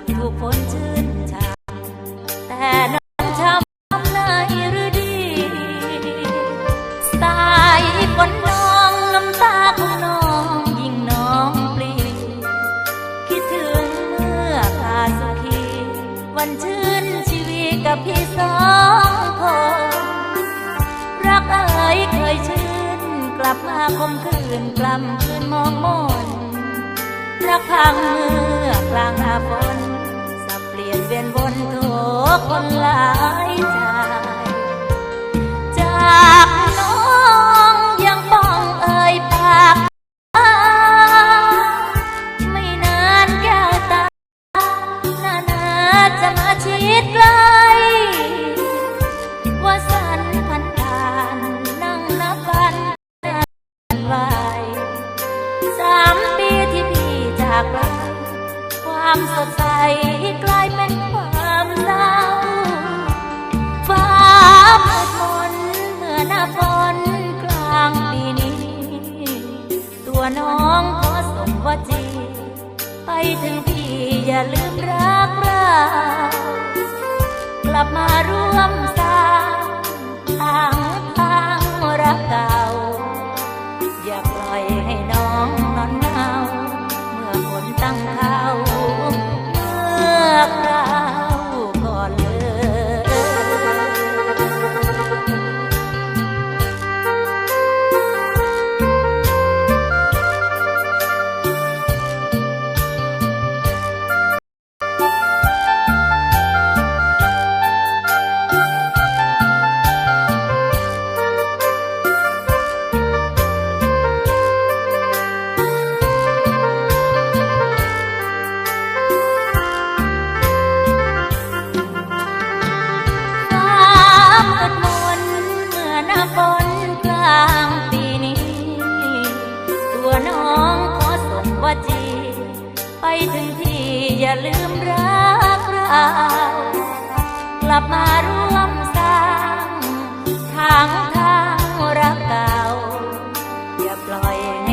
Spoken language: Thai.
กับทุกคนชื่นชมแต่น้องช้ำในฤดีสายฝนนองน้ำตาของนองยิงนองปลีคิดถึงเมื่อพาสุขีวันชื่นชีวิกับพี่สองคนรักเอ๋ยเคยชื่นกลับมาคมคืนกลับคืนมองมนรักพังเมื่อกลางหาฝน เปลี่ยนเวียนวคนหลายใจจากน้องยังป้องเอ่ยปากไม่นานแก้วตานานาจะมาชิดใกล้ว่าสันพันผ่านนั่งนับวันนานไหวสามปีที่พี่จากไปความสดใสกล ฝนกลางปีนี้ ตัวน้องขอส่งวจี ไปถึงพี่อย่าลืมรักเรากลับมาร่วมสร้างทางทางรักเก่า เมื่อนาฝนกลางปีนี้ ตัวน้องขอส่งว่าจี ไปถึงที่อย่าลืมรักเรากลับมารวมงทางทางรักเก่าอย่าปล่อย